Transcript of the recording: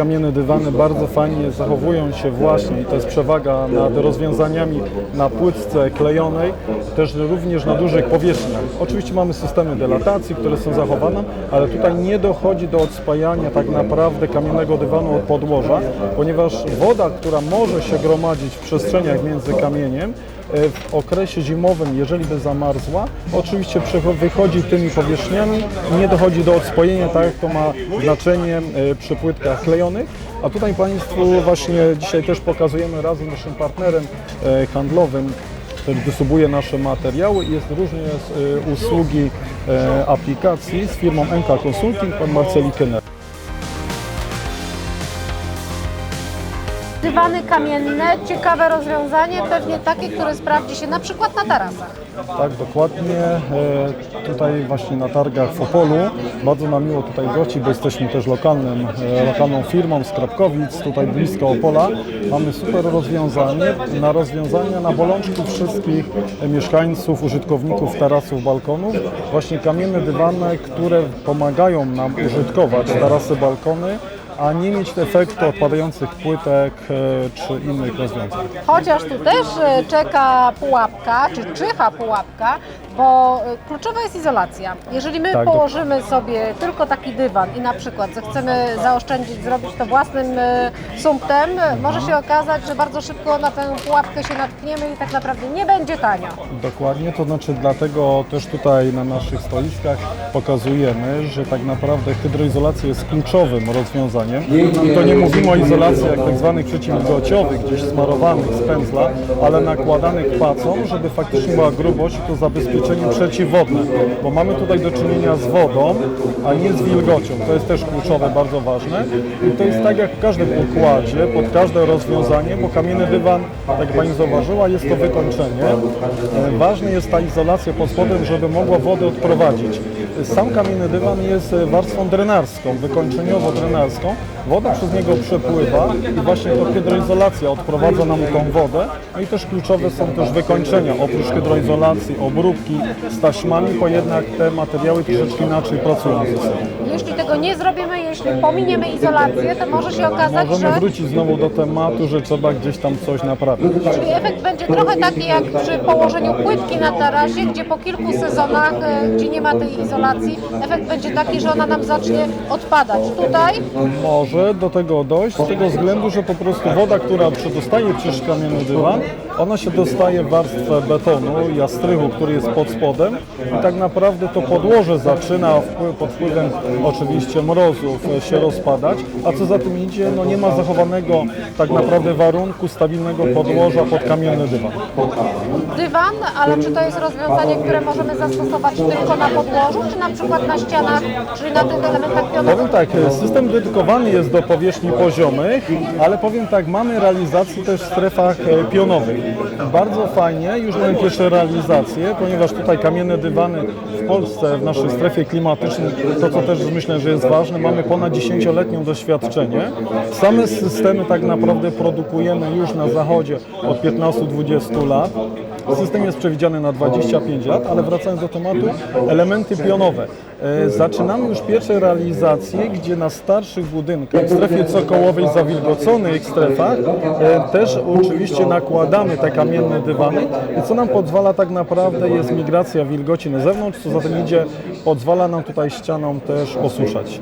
kamienne dywany bardzo fajnie zachowują się właśnie i to jest przewaga nad rozwiązaniami na płytce klejonej, też również na dużych powierzchniach. Oczywiście mamy systemy delatacji, które są zachowane, ale tutaj nie dochodzi do odspajania tak naprawdę kamiennego dywanu od podłoża, ponieważ woda, która może się gromadzić w przestrzeniach między kamieniem, e, w okresie zimowym, jeżeli by zamarzła, oczywiście wychodzi tymi powierzchniami nie dochodzi do odspojenia, tak jak to ma znaczenie e, przy płytkach klejonych. A tutaj Państwu właśnie dzisiaj też pokazujemy razem z naszym partnerem e, handlowym, który dystrybuuje nasze materiały i jest również e, usługi e, aplikacji z firmą NK Consulting, pan Marceli Kenner. Dywany kamienne, ciekawe rozwiązanie, pewnie takie, które sprawdzi się na przykład na tarasach. Tak, dokładnie. E, Tutaj właśnie na targach w Opolu. Bardzo nam miło tutaj gości, bo jesteśmy też lokalnym, e, lokalną firmą z Krapkowic, tutaj blisko Opola. Mamy super rozwiązanie na rozwiązania na bolączki wszystkich mieszkańców, użytkowników tarasów, balkonów. Właśnie kamienne dywany, które pomagają nam użytkować tarasy, balkony, a nie mieć efektu odpadających płytek e, czy innych rozwiązań. Chociaż tu też e, czeka pułapka, czy czyha pułapka, bo e, kluczowa jest izolacja. Jeżeli my Tak, położymy sobie tylko taki dywan i na przykład zechcemy zaoszczędzić, zrobić to własnym e, sumptem, może się okazać, że bardzo szybko na tę pułapkę się natkniemy i tak naprawdę nie będzie tanio. Dokładnie, to znaczy dlatego też tutaj na naszych stoiskach pokazujemy, że tak naprawdę hydroizolacja jest kluczowym rozwiązaniem. I to nie mówimy o izolacji jak tak zwanych przeciwwilgociowych, gdzieś smarowanych z pędzla, ale nakładanych pacą, żeby faktycznie była grubość i to zabezpieczenie przeciwwodne. Bo mamy tutaj do czynienia z wodą, a nie z wilgocią. To jest też kluczowe, bardzo ważne. I to jest tak jak w każdym układzie, pod każde rozwiązanie, bo kamienny dywan, tak jak Pani zauważyła, jest to wykończenie. E, Ważna jest ta izolacja pod spodem, żeby mogła wodę odprowadzić. Sam kamienny dywan jest e, warstwą drenarską, wykończeniowo-drenarską. Woda przez niego przepływa i właśnie to hydroizolacja odprowadza nam tą wodę. No i też kluczowe są też wykończenia, oprócz hydroizolacji, obróbki z taśmami, bo jednak te materiały troszeczkę inaczej pracują ze sobą. Jeśli tego nie zrobimy, jeśli pominiemy izolację, to może się okazać, Możemy że wrócić znowu do tematu, że trzeba gdzieś tam coś naprawić. Czyli efekt będzie trochę taki jak przy położeniu płytki na tarasie, gdzie po kilku sezonach, e, gdzie nie ma tej izolacji, efekt będzie taki, że ona nam zacznie odpadać. Tutaj Może do tego dojść z tego względu, że po prostu woda, która przedostaje przez kamienny dywan, ona się dostaje w warstwę betonu, jastrychu, który jest pod spodem i tak naprawdę to podłoże zaczyna pod wpływem oczywiście mrozów e, się rozpadać, a co za tym idzie, no nie ma zachowanego tak naprawdę warunku stabilnego podłoża pod kamienny dywan. dywan, ale czy to jest rozwiązanie, które możemy zastosować tylko na podłożu, czy na przykład na ścianach, czyli na tych elementach pionowych? Powiem tak, e, system dedykowany jest do powierzchni poziomych, ale powiem tak, mamy realizację też w strefach e, pionowych. Bardzo fajnie, już mamy pierwsze realizacje, ponieważ tutaj kamienne dywany w Polsce, w naszej strefie klimatycznej, to co też myślę, że jest ważne, mamy ponad 10-letnie doświadczenie. Same systemy tak naprawdę produkujemy już na zachodzie od 15-20 lat. System jest przewidziany na 25 lat, ale wracając do tematu, elementy pionowe. E, Zaczynamy już pierwsze realizacje, gdzie na starszych budynkach, w strefie cokołowej zawilgoconych strefach, e, też oczywiście nakładamy te kamienne dywany i co nam pozwala tak naprawdę jest migracja wilgoci na zewnątrz, co za tym idzie, pozwala nam tutaj ścianom też osuszać.